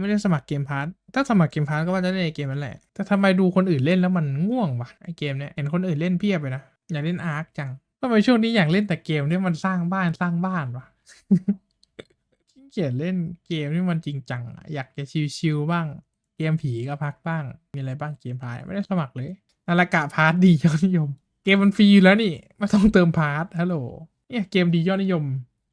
ไม่ได้สมัครเกมพาร์ทถ้าสมัครเกมพาร์ทก็ว่าจะเล่นเกมนั่นแหละ แต่ทำไมดูคนอื่นเล่นแล้วมันง่วงวะไอเกมเนี้ยเห็นคนอื่นเล่นเพียบเลยนะอยากเล่นอาร์คจังทำไมช่วงนี้อยากเล่นแต่เกมที่มันสร้างบ้านสร้างบ้านวะขี้เกียจเล่นเกมที่มันจริงจังอยากจะชิวๆบ้าง เกมผีก็พักบ้าง มีอะไรบ้างเกมพาร์ทไม่ได้สมัครเลยนาฬิกาพาร์ทดียอดนิยม เกมมันฟรีอยู่แล้วนี่ไม่ต้องเติมพาร์ทฮัลโหลเนี่ยเกมดียอดนิยม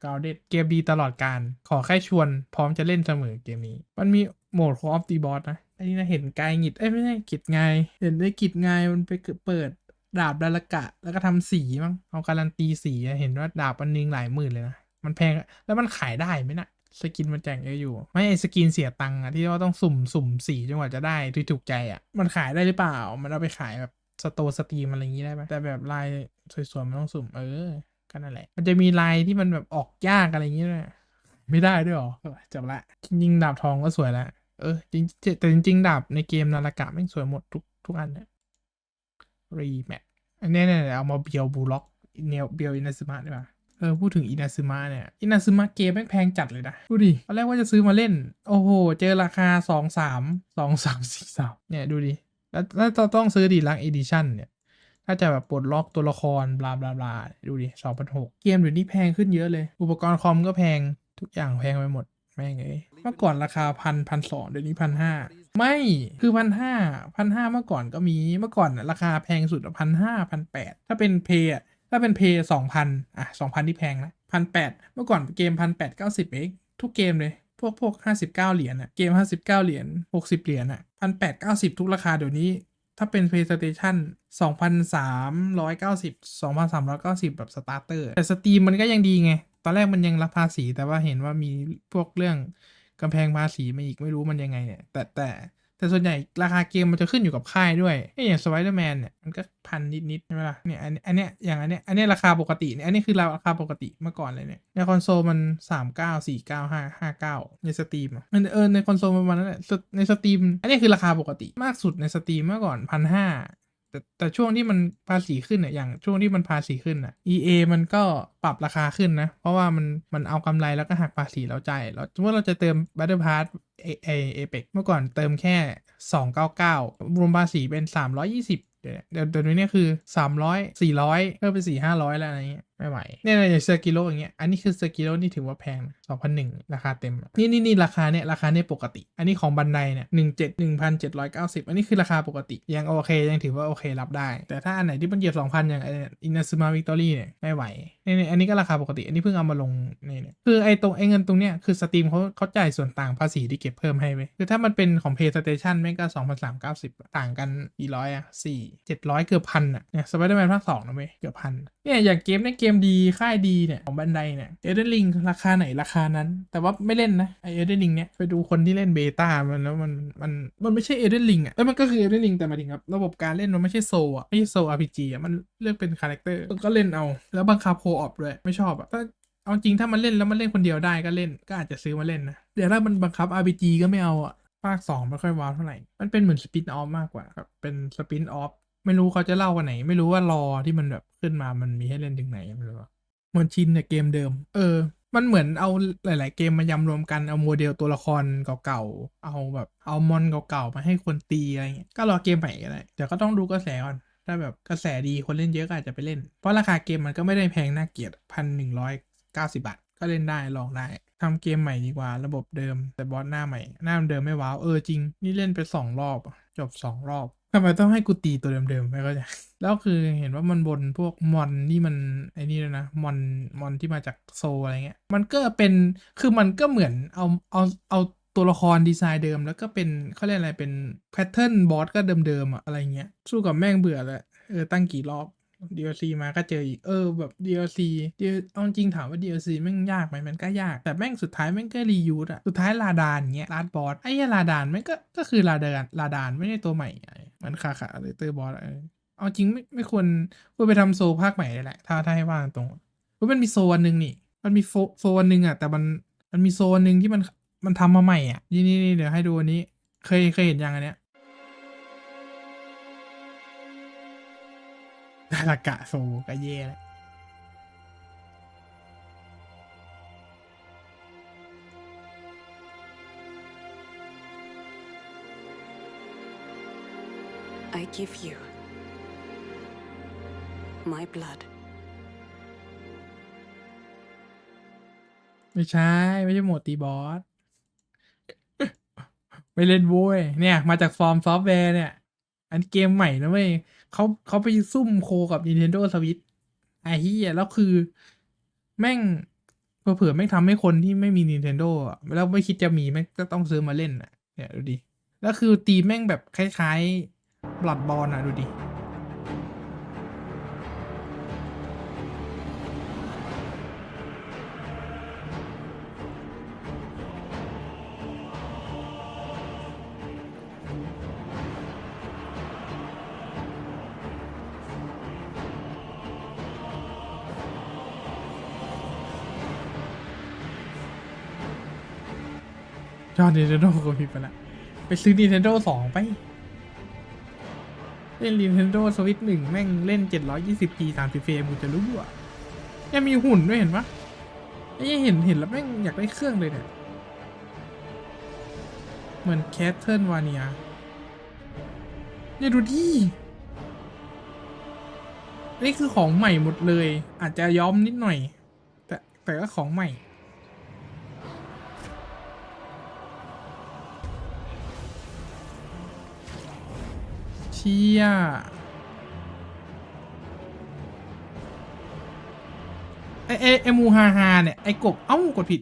กาเด็ดเกมดีตลอดการ ขอแค่ชวนพร้อมจะเล่นเสมอเกมนี้ มันมีโหมด Call of the Boss นะอ้นี่นะเห็นกายหงิด เอ้ยไม่ใช่กิจไง เห็นได้กิจไงมันไปเปิดดาบดาลกะ แล้วก็ทำสีมั้งเอาการันตีสีเห็นว่าดาบอันนึงหลายหมื่นเลยนะ มันแพงแล้วมันขายได้ไหมนะสกินมันแจกเยอะอยู่ ไม่ไอสกินเสียตังค์อะที่ว่าต้องสุ่มสุ่มสีจนกว่าจะได้ที่ถูกใจอะมันขายได้หรือเปล่า มันเอาไปขายแบบสโตสตรีมอะไรอย่างงี้ได้ไหมแต่แบบลายสวยๆมันต้องสุ่มเออ ก็นั่นแหละ มันจะมีลายที่มันแบบออกยากอะไรอย่างเงี้ด้วยไม่ได้ด้วยหรอเออจบละจริงๆดาบทองก็สวยแล้วเออจริงแต่จริงๆดาบในเกมนาฬิกาไม่งสวยหมดทุกทุกอันเนี่ยรีแมทอันนี้เนี่ยเอามาเบียวบูล็อกเนียวเบียวอินาซึมะได้ปะเออพูดถึงอินาซึมะเนี่ยอินาซึมะเกมแม่งแพงจัดเลยนะดูดิตอนแรกว่าจะซื้อมาเล่น โอ้โห เจอราคาสองสามสองสามสี่สามเนี่ยดูดิแล้วแล้วต้องต้องซื้อดีลักเอดิชั่นเนี่ย ถ้าจะแบบปลดล็อกตัวละครบลาบลาบลาดูดิสองพันหกเกมเดี๋ยวนี้แพงขึ้นเยอะเลย อุปกรณ์คอมก็แพงทุกอย่างแพงไปหมดแม่งเอ้ยเมื่อก่อนราคาพันพันสองเดี๋ยวนี้พันห้าไม่คือพันห้าพันห้าเมื่อก่อนก็มีเมื่อก่อนน่ะราคาแพงสุดพันห้าพันแปดถ้าเป็นเพย์ถ้าเป็นเพย์สองพันอะสองพันที่แพงนะพันแปดเมื่อก่อนเกมพันแปดเก้าสิบเองทุกเกมเลยพวกพวกห้าสิบเก้าเหรียญอะเกมห้าสิบเก้าเหรียญหกสิบเหรียญอะพันแปดเก้าสิบทุกราคาเดี๋ยวนี้ ถ้าเป็น PlayStation 2,390 2,390 แบบสตาร์เตอร์แต่สตรีมมันก็ยังดีไง ตอนแรกมันยังรับภาษีแต่ว่าเห็นว่ามีพวกเรื่องกำแพงภาษีมาอีกไม่รู้มันยังไงเนี่ย แต่แต่ แต่ส่วนใหญ่ราคาเกมมันจะขึ้นอยู่กับค่ายด้วยอย่างสไปเดอร์แมนเนี่ยมันก็พันนิดๆใช่ไหมล่ะเนี่ยอันอันเนี้ยอย่างอันเนี้ยอันเนี้ยราคาปกติเนี่ยอันนี้คือราคาปกติเมื่อก่อนเลยเนี่ยในคอนโซลมัน 3 9 4 9 5 5 9 ในสตรีมอะมันเออในคอนโซลประมาณนั้นแหละในสตรีมอันนี้คือราคาปกติมากสุดในสตรีมเมื่อก่อนพันห้า แต่แต่ช่วงที่มันภาษีขึ้นเนี่ยอย่างช่วงที่มันภาษีขึ้นอะ EA มันก็ปรับราคาขึ้นนะ เพราะว่ามันมันเอากำไรแล้วก็หักภาษีเราจ่ายแล้วสมมติเราจะเติม Battle Pass เอเอเอเปกเมื่อก่อนเติมแค่ 299 รวมภาษีเป็น 320 เดี๋ยวเดี๋ยวเดี๋ยวนี้คือ 300 400เพิ่มเป็น4 500 แล้วอะไรเงี้ยไม่ไหวเนี่ยอย่างเซอร์กิโลอย่างเงี้ย อันนี้คือเซอร์กิโลนี่ถือว่าแพงนะ2001ราคาเต็ม นี่นี่นี่ราคาเนี่ยราคาเนี่ยปกติ อันนี้ของบันไดเนี่ย17 1,790อันนี้คือราคาปกติ ยังโอเคยังถือว่าโอเครับได้ แต่ถ้าอันไหนที่มันเหยียบ2,000อย่างอินาซึมาวิกตอรี่เนี่ยไม่ไหวเนี่ยอันนี้ก็ราคาปกติ อันนี้เพิ่งเอามาลงนี่เนี่ยคือไอ้ตรงไอ้เงินตรงเนี้ยคือสตรีมเขาเขาจ่ายส่วนต่างภาษีที่เก็บเพิ่มให้ไปคือถ้ามันเป็นของ PlayStation แม่งก็2,390ต่างกันกี่ร้อยอะสี่เจ็ดร้อยเกือบพันอะเนี่ยสไปเดอร์แมนภาคสองนะเว้ยเกือบพัน เนี่ยอย่างเกมเนี่ยเกมดีค่ายดีเนี่ยของบันไดเนี่ยเอเดนลิงราคาไหนราคานั้น แต่ว่าไม่เล่นนะไอเอเดนลิงเนี่ยไปดูคนที่เล่นเบต้ามันแล้วมันมันมันไม่ใช่เอเดนลิงอะเอ้ยมันก็คือเอเดนลิงแต่มาถึงครับระบบการเล่นมันไม่ใช่โซอะไม่ใช่โซอาร์พีจีอะมันเลือกเป็นคาแรคเตอร์ก็เล่นเอา แล้วบังคับโคออปด้วยไม่ชอบอะถ้าเอาจริงถ้ามันเล่นแล้วมันเล่นคนเดียวได้ก็เล่นก็อาจจะซื้อมาเล่นนะเดี๋ยวถ้ามันบังคับ RPG ก็ไม่เอาอะภาค2ไม่ค่อยว้าวเท่าไหร่ มันเป็นเหมือนสปินออฟมากกว่าครับ เป็นสปินออฟ ไม่รู้เขาจะเล่ากันไหน ไม่รู้ว่ารอที่มันแบบขึ้นมามันมีให้เล่นถึงไหนไม่รู้เหมือนชินเนี่ยเกมเดิม เออ มันเหมือนเอาหลาย ๆ เกมมายำรวมกันเอาโมเดลตัวละครเก่าๆเอาแบบเอามอนเก่าๆมาให้คนตีอะไรเงี้ยก็รอเกมใหม่ก็ได้เดี๋ยวก็ต้องดูกระแสก่อนถ้าแบบกระแสดีคนเล่นเยอะก็อาจจะไปเล่น เพราะราคาเกมมันก็ไม่ได้แพงน่าเกลียดพันหนึ่งร้อยเก้าสิบาทก็เล่นได้ลองได้ทำเกมใหม่ดีกว่าระบบเดิม แต่บอสหน้าใหม่ หน้าเดิมไม่ว้าวเออจริง นี่เล่นไปสองรอบ จบสองรอบำไมต้องให้กูตีตัวเดิมๆไม่เข้าใจแล้วคือเห็นว่ามันบนพวกมอนนี่มันไอ้นี่แลยนะมอนมอนที่มาจากโซอะไรเงี้ย มันก็เป็นคือมันก็เหมือนเอาเอาเอาตัวละครดีไซน์เดิม แล้วก็เป็นเขาเรียกอะไรเป็นแพทเทิร์นบอสก็เดิมๆอะอะไรเงี้ยสู้กับแม่งเบื่อแล้วเออตั้งกี่รอบ DLC มาก็เจออีกเออแบบ DLC เดียเอาจริงถามว่า DLC แม่งยากไหมมันก็ยาก แต่แม่งสุดท้ายแม่งก็รียูสอะสุดท้ายลาดานเงี้ยลาดบอสไอ้ยลาดานแม่งก็ก็คือลาดานลาดานไม่ใช่ตัวใหม่ไงเหมันคาขาเลยเตอร์บอสเออเอาจริงไม่ไม่ควรควรไปทำโซลภาคใหม่เลยแหละ ถ้าถ้าให้ว่าตรงๆเพรามันมีโซนอันหนึ่งนี่ มันมีโฟโซนอันหนึ่งอะแต่มันมันมีโซนหนึ่งที่มันมันทำมาใหม่อะทีนี่นี่เดี๋ยวให้ดูอันนี้ เคยเคยเห็นยังอันเนี้ย ละกะโซก็เย่แล้ว I give you my blood ไม่ใช่ ไม่ใช่โหมดตีบอส ไม่เล่นโว้ยเนี่ย มาจากฟอร์มซอฟต์แวร์เนี่ย อันเกมใหม่นะเว้ยเขาเขาไปซุ่มโคกับ Nintendo Switch ไอ้เหี้ยแล้วคือ แม่งเผื่อแม่งทำให้คนที่ไม่มี Nintendo อะแล้วไม่คิดจะมีแม่งก็ต้องซื้อมาเล่นอะเนี่ยดูดิแล้วคือตีแม่งแบบคล้ายๆบลัดบอลอะดูดิ ยอด Nintendo ก็ผิดไปละไปซื้อ Nintendo สองไป เล่น Nintendo Switch หนึ่งแม่งเล่น 720p 30เฟรมกูจะรู้อะยังมีหุ่นด้วยเห็นปะไอ้เหี้ยเห็นเห็นแล้วแม่งอยากได้เครื่องเลยเนี่ย เหมือน Castle Vania เนี่ยดูดินี่คือของใหม่หมดเลย อาจจะย้อมนิดหน่อย แต่แต่ก็ของใหม่ ชี่ยไอไอไอมูฮาฮาเนี่ย ไอกบ เอ้า กดผิด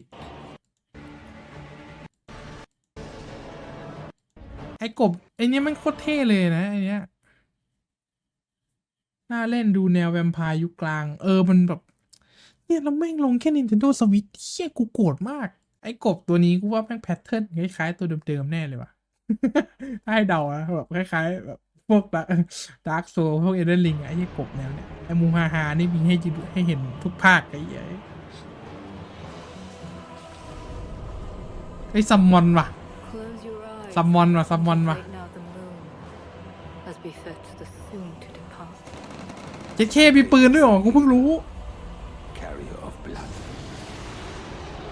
ไอกบ ไอเนี้ยมันโคตรเท่เลยนะ ไอเนี้ยน่าเล่นดูแนวแวมไพร์ยุคกลาง เออ มันแบบ เนี่ยเราแม่งลงแค่ Nintendo Switch เฮียกูโกรธมาก ไอกบตัวนี้กูว่าแม่งแพทเทิร์นคล้ายๆตัวเดิมๆแน่เลยว่ะให้เดาอะแบบคล้ายๆแบบ พวกดาร์กโซพวกเอเดนลิงไอ้ยี่กบแนวเนี่ยไอ้มูฮาฮานี่มีให้จิดูให้เห็นทุกภาคไอ้เหี้ยไอ้ซัมมอนว่ะ Close your eyes. Someone wa, someone wa. Right now the moon, as befits the soon to depart. เจ๊เคมีปืนด้วยเหรอกูเพิ่งรู้ carrier of blood.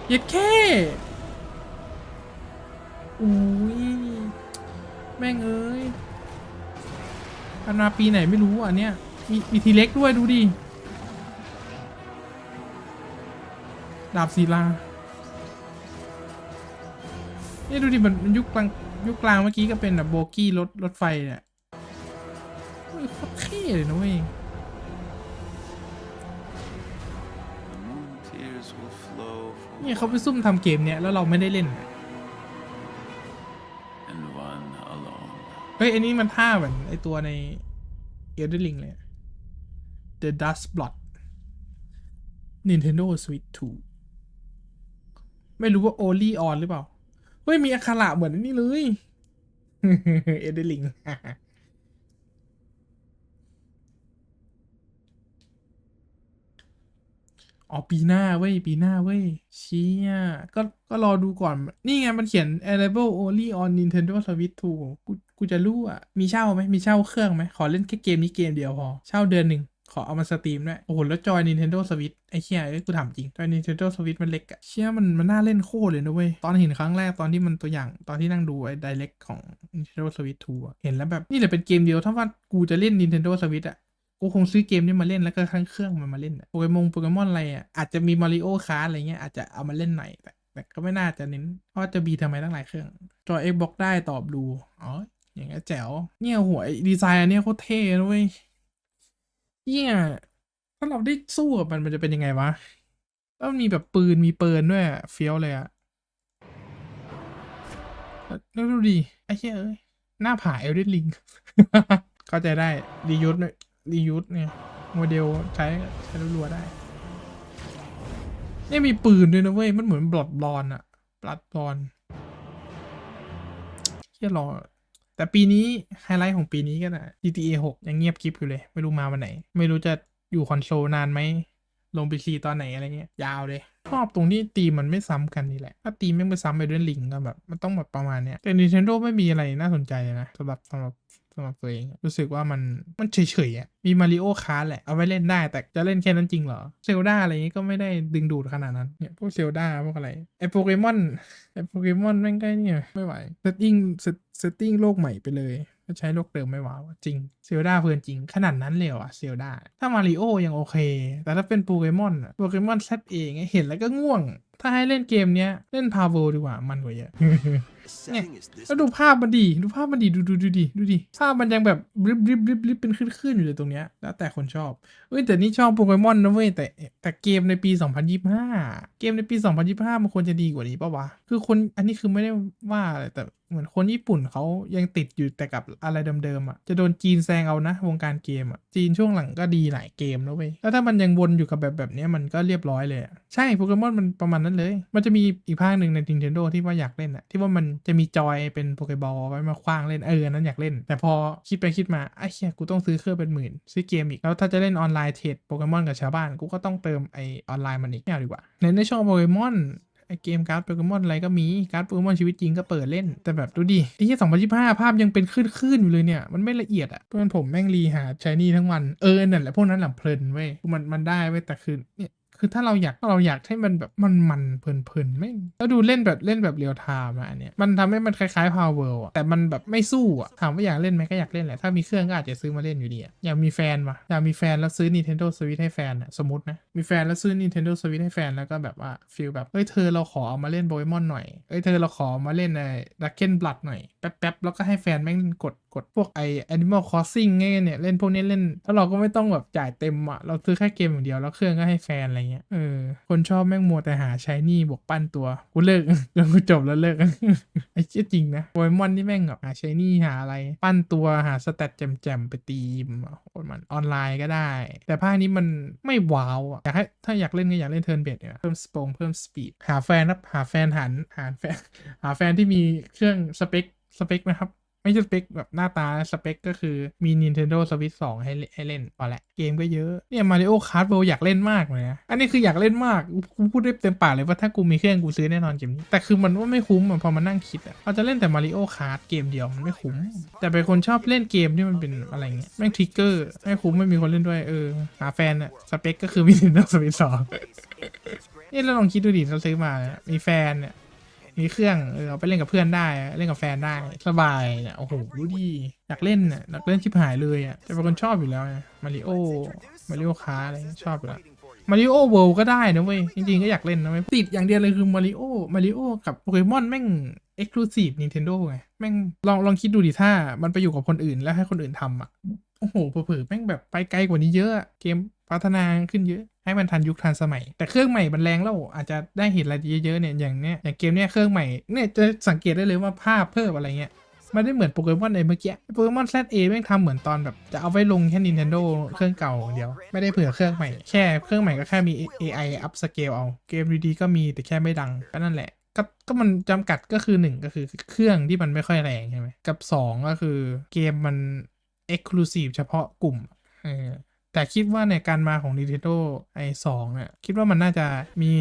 เย็ดแค่อุ้ย แม่งเอ้ย พันมาปีไหนไม่รู้อะเนี่ยมีมีทีเล็กด้วยดูดิดาบศิลาเนี่ยดูดิมันมันยุคกลางยุคกลางเมื่อกี้ก็เป็นแบบโบกี้รถรถไฟเนี่ยเฮ้ยโคตรเท่เลยนะเว้ย The moon tears will flow for เนี่ยเขาไปซุ่มทำเกมเนี่ยแล้วเราไม่ได้เล่น and เฮ้ย อันนี้มันท่าเหมือนไอตัวในเอเดลิงเลย The Dust Blot Nintendo Switch 2 ไม่รู้ว่า Only On หรือเปล่า เฮ้ย มีอักขระเหมือนอันนี่เลย เอเดลิง อ๋อปีหน้าเว้ยปีหน้าเว้ยเชี่ยก็ก็รอดูก่อน นี่ไงมันเขียน available only on Nintendo Switch 2กูกูจะรู้อะ มีเช่าไหมมีเช่าเครื่องไหมขอเล่นแค่เกมนี้เกมเดียวพอ เช่าเดือนหนึ่งขอเอามาสตรีมด้วย โอ้โห แล้วจอย Nintendo Switch ไอ้เชี่ยเอ้ยกูถามจริง จอย Nintendo Switch มันเล็กอะเชี่ยมันมันน่าเล่นโคตรเลยนะเว้ย ตอนเห็นครั้งแรกตอนที่มันตัวอย่างตอนที่นั่งดูไอ้ Direct ของ Nintendo Switch 2อะเห็นแล้วแบบ นี่แหละเป็นเกมเดียวถ้าว่ากูจะเล่น Nintendo Switch อะ กูคงซื้อเกมนี้มาเล่นแล้วก็ทั้งเครื่องมันมาเล่นโปเกมอนโปเกมอนอะไรอะอาจจะมีมาริโอคาร์อะไรเงี้ยอาจจะเอามาเล่นหน่อยแต่แต่ก็ไม่น่าจะเน้นเพราะจะบีทำไมตั้งหลายเครื่อง จอ Xbox ได้ตอบดูอ๋ออย่างเงี้ยแจ๋วเนี่ยหัวดีไซน์อันเนี้ยโคตรเท่นะเว้ยเนี่ยถ้าเราได้สู้กับมันมันจะเป็นยังไงวะแล้วมันมีแบบปืนมีเปินด้วยเฟี้ยวเลยอะแล้วดูดิไอ้เหี้ยเอ้ยหน้าผาเอลเดนลิงเข้าใจได้รียูส รียูสเนี่ย โมเดลใช้ใช้รัวได้ เนี่ยมีปืนด้วยนะเว้ย มันเหมือนบลอดบอลอะบลัดบอลเฮียรอแต่ปีนี้ ไฮไลท์ของปีนี้ก็นะ GTA 6 ยังเงียบกริบอยู่เลย ไม่รู้มาวันไหน ไม่รู้จะอยู่คอนโซลนานไหม ลงไปซีตอนไหนอะไรเงี้ย ยาวเลยชอบตรงที่ตีมันไม่ซ้ำกันนี่แหละ ถ้าตีมไม่ไปซ้ำไปด้วยลิงก็แบบ มันต้องแบบประมาณเนี้ยแต่ Nintendo ไม่มีอะไรน่าสนใจเลยนะสำหรับสำหรับ สำหรับตัวเองรู้สึกว่ามันมันเฉยๆอะมีมาริโอคาร์แหละ เอาไว้เล่นได้แต่จะเล่นแค่นั้นจริงเหรอเซลดาอะไรอย่างงี้ก็ไม่ได้ดึงดูดขนาดนั้นเนี่ยพวกเซลดาพวกอะไรไอโปเกมอนไอโปเกมอนแม่งก็เนี่ยไม่ไหวเซตติ้งเซตติ้งโลกใหม่ไปเลยก็ใช้โลกเดิมไม่ว้าวจริงเซลดาเพลินจริง ขนาดนั้นเลยเหรอะเซลดาถ้ามาริโอยังโอเค แต่ถ้าเป็นโปเกมอนอะโปเกมอนแซดเองเห็นแล้วก็ง่วง ถ้าให้เล่นเกมเนี้ยเล่นพาโวดีกว่ามันกว่าเยอะ setting is this แล้วดูภาพมันดีดูภาพมันดีดูดูดูดิดูดิภาพมันยังแบบริบริบริบริบเป็นขึ้นๆอยู่เลยตรงเนี้ยแล้วแต่คนชอบเอ้ยแต่นี่ชอบโปเกมอนนะเว้ยแต่แต่เกมในปี 2025 เกมในปี 2025 มันควรจะดีกว่านี้ปะวะคือคนอันนี้คือไม่ได้ว่าอะไรแต่เหมือนคนญี่ปุ่นเขายังติดอยู่แต่กับอะไรเดิมๆอะจะโดนจีนแซงเอานะวงการเกมอะจีนช่วงหลังก็ดีหลายเกมแล้วเว้ยแล้วถ้ามันยังวนอยู่กับแบบแบบเนี้ยมันก็เรียบร้อยเลยอะใช่โปเกมอนมันประมาณนั้นเลย มันจะมีอีกภาคหนึ่งใน Nintendo ที่ว่าอยากเล่นอะที่ว่ามันจะมีจอยเป็นโปเกบอลไว้มาคว้างเล่นเออนั้นอยากเล่น แต่พอคิดไปคิดมาไอ้เชี่ยกูต้องซื้อเครื่องเป็นหมื่น ซื้อเกมอีก แล้วถ้าจะเล่นออนไลน์เทรดโปเกมอนกับชาวบ้านกูก็ต้องเติมไอออนไลน์มันอีกไม่เอาดีกว่าในในช่องโปเกมอนไอเกมการ์ดโปเกมอนอะไรก็มีการ์ดโปเกมอนชีวิตจริงก็เปิดเล่น แต่แบบดูดิไอ้ที่สองพันยี่ห้าภาพยังเป็นคลื่นๆอยู่เลยเนี่ย มันไม่ละเอียดอะเพื่อนผมแม่งรีหาชายนี่ทั้งวันเออนั่นแหละพวกนั้นแหละเพลินเว้ยมันมันได้เว้ยแต่คือเนี่ย คือถ้าเราอยากถ้าเราอยากให้มันแบบมันมันเพลินเพลินๆแม่แล้วดูเล่นแบบเล่นแบบเรียลไทม์อะอันเนี้ยมันทำให้มันคล้ายๆ Power World อะแต่มันแบบไม่สู้อะถามว่าอยากเล่นไหมก็อยากเล่นแหละถ้ามีเครื่องก็อาจจะซื้อมาเล่นอยู่ดีอะอยากมีแฟนวะอยากมีแฟนแล้วซื้อ Nintendo Switch ให้แฟนอะสมมตินะมีแฟนแล้วซื้อ Nintendo Switch ให้แฟนแล้วก็แบบว่าฟีลแบบเอ้ยเธอเราขอเอามาเล่นโปเกมอนหน่อยเอ้ยเธอเราขอมาเล่นไอ้ดักเก้นบลัดหน่อยแป๊บๆแล้วก็ให้แฟนแม่งกด กดพวกไอ Animal Crossing ไงเนี่ย เล่นพวกนี้เล่น แล้วเราก็ไม่ต้องแบบจ่ายเต็มอะเราซื้อแค่เกมอย่างเดียว แล้วเครื่องก็ให้แฟนอะไรเงี้ยเออคนชอบแม่งมัวแต่หาใช้นี่บวกปั้นตัวกูเลิกจนกูจบแล้วเลิกไอ้เชี่ยจริงนะโปเกมอนนี่แม่งแบบหาใช้นี่หาอะไร ปั้นตัวหาสเตตแจมๆไปตีมอะโคตรมันออนไลน์ก็ได้ แต่ภาคนี้มันไม่ว้าวอะอยากให้ถ้าอยากเล่นก็อยากเล่นเทิร์นเบดเนี่ยเพิ่มสปงเพิ่มสปีดหาแฟนครับหาแฟนหันหาแฟนหาแฟนที่มีเครื่องสเปคสเปคนะครับ ไม่ใช่สเปคแบบหน้าตาสเปคก็คือมี Nintendo Switch 2 ให้ให้เล่นพอละเกมก็เยอะ เนี่ย Mario Kart World อยากเล่นมากเลยนะอันนี้คืออยากเล่นมากกูพูดได้เต็มปากเลยว่าถ้ากูมีเครื่องกูซื้อแน่นอนเกมนี้แต่คือมันว่าไม่คุ้มอะพอมานั่งคิดอะเราจะเล่นแต่ Mario Kart เกมเดียวมันไม่คุ้ม แต่เป็นคนชอบเล่นเกมที่มันเป็นอะไรเงี้ยแม่งทริกเกอร์ไม่คุ้มไม่มีคนเล่นด้วยเออหาแฟนอะสเปคก็คือมี Nintendo Switch 2นี่เราลองคิดดูดิเราซื้อมา มีแฟนเนี่ย มีเครื่องเออเอาไปเล่นกับเพื่อนได้ เล่นกับแฟนได้สบายเนี่ยโอ้โหดูดีอยากเล่นน่ะอยากเล่นชิบหายเลยอะจะเป็นคนชอบอยู่แล้วมาริโอมาริโอคาอะไรชอบอยู่แล้วมาริโอเวิลด์ก็ได้นะเว้ย จริงๆ ก็อยากเล่นนะเว้ย ติดอย่างเดียวเลยคือมาริโอมาริโอกับโปเกมอนแม่งเอ็กซ์คลูซีฟ Nintendo ไง แม่งลองลองคิดดูดิถ้ามันไปอยู่กับคนอื่นแล้วให้คนอื่นทำอะ โอ้โหเผลอๆแม่งแบบไปไกลกว่านี้เยอะ เกม พัฒนาขึ้นเยอะให้มันทันยุคทันสมัย แต่เครื่องใหม่มันแรงแล้วอาจจะได้เห็นอะไรเยอะๆเนี่ยอย่างเนี้ยอย่างเกมเนี้ยเครื่องใหม่เนี่ยจะสังเกตได้เลยว่าภาพเพิ่มอะไรเงี้ยไม่ได้เหมือนโปเกมอนในเมื่อกี้โปเกมอน ZA แม่งทำเหมือนตอนแบบจะเอาไว้ลงแค่ Nintendo เครื่องเก่าเดียว ไม่ได้เผื่อเครื่องใหม่ แค่เครื่องใหม่ก็แค่มี AI up scale เอาเกมดีๆก็มีแต่แค่ไม่ดังก็นั่นแหละก็ก็มันจำกัดก็คือหนึ่งก็คือเครื่องที่มันไม่ค่อยแรงใช่ไหมกับสองก็คือเกมมัน Exclusive เฉพาะกลุ่มเออ แต่คิดว่าในการมาของ Nintendo ไอสองอะคิดว่ามันน่าจะมี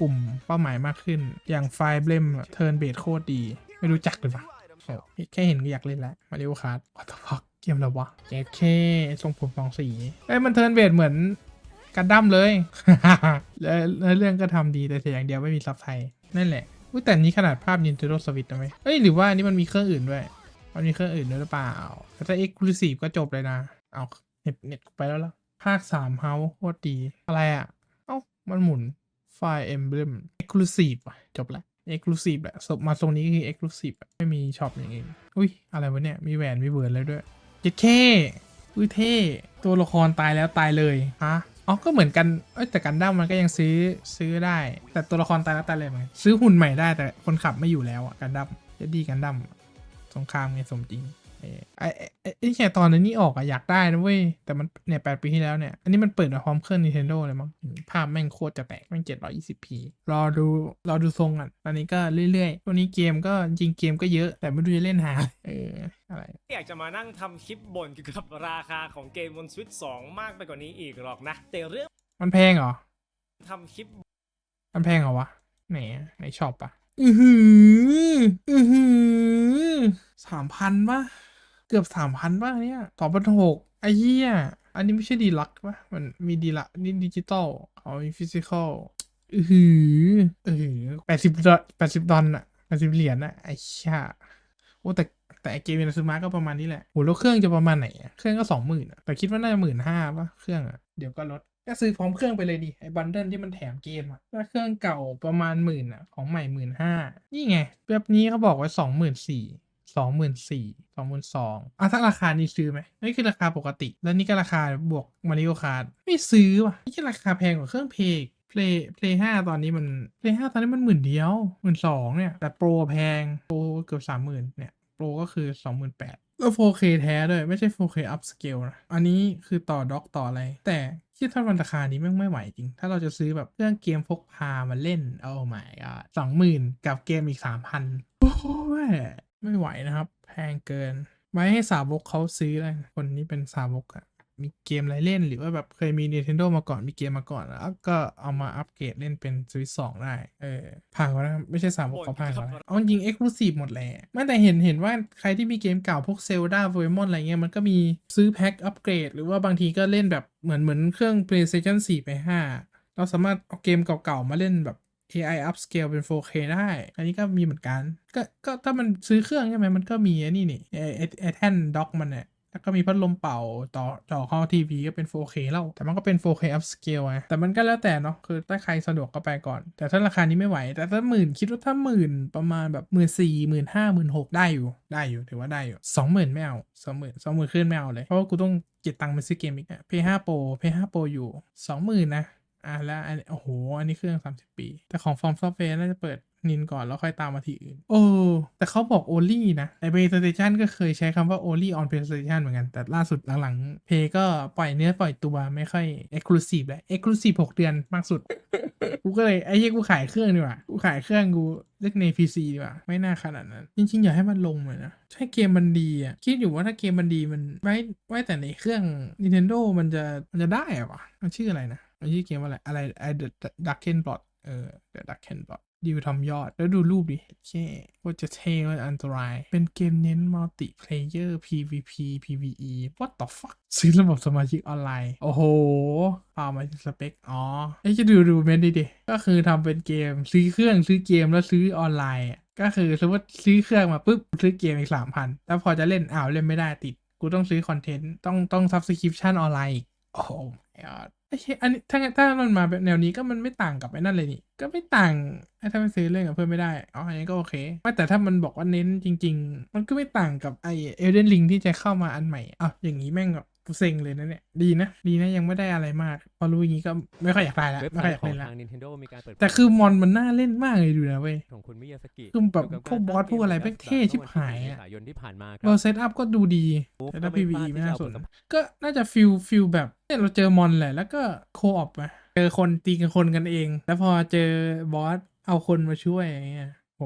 กลุ่มเป้าหมายมากขึ้น อย่างไฟเบลมเทิร์นเบดโคตรดี ไม่รู้จักเลยปะโอ้แค่เห็นก็อยากเล่นแล้วมาริโอคาร์ดวัตฟักเกมอะไรวะแกแค่ทรงผมสองสีเอ้ยมันเทิร์นเบดเหมือนกันดั้มเลยแล้วแล้วเรื่องก็ทำดีแต่เสียอย่างเดียวไม่มีซับไทยนั่นแหละอุ๊ยแต่นี้ขนาดภาพ Nintendo Switch นะไหมเอ้ยหรือว่านนี้มันมีเครื่องอื่นด้วย มันมีเครื่องอื่นด้วยหรือเปล่าแต่ถ้า Exclusive ก็จบเลยนะ เอา เน็ตเน็ตไปแล้วล่ะ ภาค3 House โคตรดี อะไรอะ เอ้า มันหมุน Fire Emblem Exclusive อะจบละ Exclusive แหละสมาทรงนี้คือ Exclusive อะไม่มีช็อปอย่างอื่นอุ้ย อะไรวะเนี่ย มีแหวนมีเวิร์นแล้วด้วยเจ็ดเคอุ้ยเท่ ตัวละครตายแล้วตายเลยฮะอ๋อ ก็เหมือนกัน เอ้ยแต่กันดั้มมันก็ยังซื้อซื้อได้ แต่ตัวละครตายแล้วตายเลยเหมือนซื้อหุ่นใหม่ได้แต่คนขับไม่อยู่แล้วอะกันดั้มจะดีกันดั้มสงครามไงสมจริง ไอ้ไอ้ไอ้ไอ้แค่ตอนนี้ออกอะอยากได้นะเว้ย แต่มันเนี่ยแปดปีที่แล้วเนี่ย อันนี้มันเปิดมาพร้อมเครื่อง Nintendo เลยมั้งอืมภาพแม่งโคตรจะแตกแม่งเจ็ดร้อยี่สิบพีรอดู รอดูทรงอะตอนนี้ก็เรื่อยๆตัวนี้เกมก็จริงเกมก็เยอะ แต่ไม่รู้จะเล่นหา เอออะไรอยากจะมานั่งทำคลิปบ่นเกี่ยวกับราคาของเกมบน Switch 2 มากไปกว่านี้อีกหรอกนะ แต่เรื่องมันแพงเหรอทำคลิป มันแพงเหรอวะไหนอะไหนช็อปอะอือหืออือหือสามพันปะ เกือบสามพันปะเนี่ยสองพันหกไอ้เหี้ย อันนี้ไม่ใช่ดีลักปะมันมีดีละนี่ดิจิตอลเอามีฟิสิกอลอือหืออือหือแปดสิบดอลแปดสิบดอลอะแปดสิบเหรียญอะไอ้ชี่ยโอ้แต่แต่เกมอินาซึมะก็ประมาณนี้แหละโหแล้วเครื่องจะประมาณไหนเครื่องก็สองหมื่นแต่คิดว่าน่าจะหมื่นห้าป่ะ เครื่องอะเดี๋ยวก็ลดก็ซื้อพร้อมเครื่องไปเลยดิไอ้บันเดิลที่มันแถมเกมอะถ้าเครื่องเก่าประมาณหมื่นอะของใหม่หมื่นห้านี่ไงแบบนี้เขาบอกไว้สองหมื่นสี่ สองหมื่นสี่สองหมื่นสองอะถ้าราคานี้ซื้อไหมนี่คือราคาปกติ แล้วนี่ก็ราคาบวกมาริโอคาร์ดไม่ซื้อว่ะนี่คือราคาแพงกว่าเครื่องเพกเพลย์เพลย์ห้าตอนนี้มันเพลย์ห้าตอนนี้มันหมื่นเดียวหมื่นสองเนี่ย แต่โปรแพงโปรเกือบสามหมื่นเนี่ยโปรก็คือสองหมื่นแปดแล้ว 4K แท้ด้วย ไม่ใช่ 4K upscale นะ อันนี้คือต่อด็อกต่ออะไร แต่คิดถ้ามันราคานี้แม่ไม่ไหวจริง ถ้าเราจะซื้อแบบเครื่องเกมพกพามาเล่นโอ้ my god สองหมื่นกับเกมอีกสามพันโอ้ย ไม่ไหวนะครับ แพงเกิน ไว้ให้สาวกเขาซื้อเลยคนนี้เป็นสาวกอะมีเกมอะไรเล่นหรือว่าแบบเคยมี Nintendo มาก่อนมีเกมมาก่อนแล้วก็เอามาอัปเกรดเล่นเป็นสวิตสองได้ เออผ่านก็ได้ไม่ใช่สาวกเขาผ่านก็ได้เอาจริง Exclusive หมดแหละไม่แต่เห็นเห็นว่าใครที่มีเกมเก่าพวกเซลดาโ o เ e มอนอะไรเงี้ยมันก็มีซื้อแพ็คอัปเกรด หรือว่าบางทีก็เล่นแบบเหมือนเหมือนเครื่อง PlayStation 4 ไป 5 เราสามารถเอาเกมเก่าๆมาเล่นแบบ AI upscale เป็น 4K ได้ อันนี้ก็มีเหมือนกัน ก็ก็ถ้ามันซื้อเครื่องใช่ไหมมันก็มีอ้นี่นี่ไอไอ้ไอ้แท่นด็อกมันเนี่ยแล้วก็มีพัดลมเป่าต่อต่อเข้าทีวีก็เป็น 4K แล้ว แต่มันก็เป็น 4K upscale ไงแต่มันก็แล้วแต่เนาะคือถ้าใครสะดวกก็ไปก่อน แต่ถ้าราคานี้ไม่ไหว แต่ถ้าหมื่นคิดว่าถ้าหมื่นประมาณแบบหมื่นสี่หมื่นห้าหมื่นหกได้อยู่ได้อยู่ถือว่าได้อยู่สองหมื่นไม่เอาสองหมื่นสองหมื่นขึ้นไม่เอาเลย เพราะว่ากูต้องเก็บตังค์ไปซื้อเกมอีกอะ P5 Pro P5 Pro อยู่สองหมื่นนะ อะแล้วอันโอ้โห อันนี้เครื่อง 30 ปี แต่ของฟอร์มซอฟต์แวร์น่าจะเปิดนินก่อนแล้วค่อยตามมาทีอื่น โอ้ แต่เขาบอก only นะใน PlayStation ก็เคยใช้คำว่า only on PlayStation เหมือนกัน แต่ล่าสุดหลังๆเพก็ปล่อยเนื้อปล่อยตัวไม่ค่อย exclusive แล้ว exclusive 6 เดือนมากสุด กูก็เลยไอ้เหี้ยกูขายเครื่องดีกว่า กูขายเครื่องกูเล่นใน PC ดีกว่า ไม่น่าขนาดนั้น จริงๆ อยากให้มันลงเลยนะ ใช่เกมมันดีอะ คิดอยู่ว่าถ้าเกมมันดีมันไว้ไว้แต่ในเครื่อง Nintendo มันจะมันจะได้อะวะมันชื่ออะไรนะ มันชื่อเกมอะไรอะไรไอ้ The Darken Plot เออ The Darken Plot ดิวทำยอด แล้วดูรูปดิแค่ว่าจะเท่ว่าอันตราย เป็นเกมเน้นมัลติเพลเยอร์ PVP PVE what the fuck ซื้อระบบสมาชิกออนไลน์ โอ้โหเปล่ามาสเปค อ๋อไอ้จะดูดูเมนดิดิ ก็คือทำเป็นเกม ซื้อเครื่องซื้อเกมแล้วซื้อออนไลน์ ก็คือสมมติซื้อเครื่องมาปุ๊บ ซื้อเกมอีกสามพันแล้วพอจะเล่นอ้าวเล่นไม่ได้ติด กูต้องซื้อคอนเทนต์ต้องต้องซับสคริปชั่นออนไลน์อีกโอ้โห my god ไอ้เหี้ยอันนี้ถ้าถ้ามันมาแบบแนวนี้ก็มันไม่ต่างกับไอ้นั่นเลยนี่ ก็ไม่ต่างไอ้ถ้าไม่ซื้อเล่นกับเพื่อนไม่ได้ อ๋อ อันนี้ก็โอเค แต่ถ้ามันบอกว่าเน้นจริง ๆ มันก็ไม่ต่างกับไอเอเดนลิงที่จะเข้ามาอันใหม่อ๋ออย่างนี้แม่งแบบ เซ็งเลยนะเนี่ย ดีนะ ดีนะยังไม่ได้อะไรมาก พอรู้อย่างนี้ก็ไม่ค่อยอยากได้ละเว็บไม่ไซค่อยอยากเล่นละต์ของทาง Nintendo มีการเปิดแต่คือมอนมันน่าเล่นมากเลยดูนะเว้ยของคุณมิยาสกิคือแบบเกี่ยพวกบอสพวกอะไรแม่งเท่ชิบหายอะเมื่อวันที่สี่เมษายนที่ผ่านมาคเรารับเซตอัพก็ดูดีปุ๊บแต่ถ้าก็ไม่ PVE พลาดไม่น่าที่สจะนเอาผลก็น่าจะฟิลฟิลแบบเนี่ยเราเจอมอนแหละแล้วก็โคออปไปเจอคนตีกันคนกันเอง แล้วพอเจอบอสเอาคนมาช่วยอย่างเงี้ยโห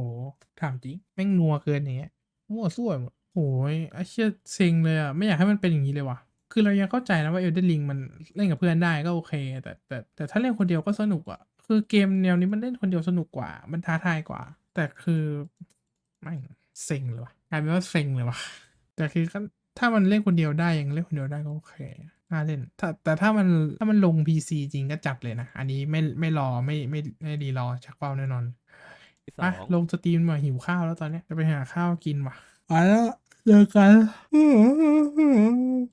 ถามจริงแม่งนัวเกินอย่างเงี้ยมั่วซั่วหมดโอ้ยไอ้เชี่ยเซ็งเลยอะไม่อยากให้มันเป็นอย่างนี้เลยว่ะ คือเรายังเข้าใจนะว่าเอลเดนลิงมันเล่นกับเพื่อนได้ก็โอเค แต่แต่แต่ถ้าเล่นคนเดียวก็สนุกอะคือเกมแนวนี้มันเล่นคนเดียวสนุกกว่า มันท้าทายกว่า แต่คือไม่งเซ็งเลยว่ะกลายเป็นว่าเซ็งเลยว่ะแต่คือก็ถ้ามันเล่นคนเดียวได้ยังเล่นคนเดียวได้ก็โอเคน่าเล่นถ้าแต่ถ้ามันถ้ามันลง PC จริงก็จัดเลยนะ อันนี้ไม่ไม่รอไม่ไม่ไม่ดีรอชักเป้าแน่นอนที่สอะองลงสตรีมมาหิวข้าวแล้วตอนเนี้ยจะไปหาข้าวกินว่ะไปแล้วเจอกัน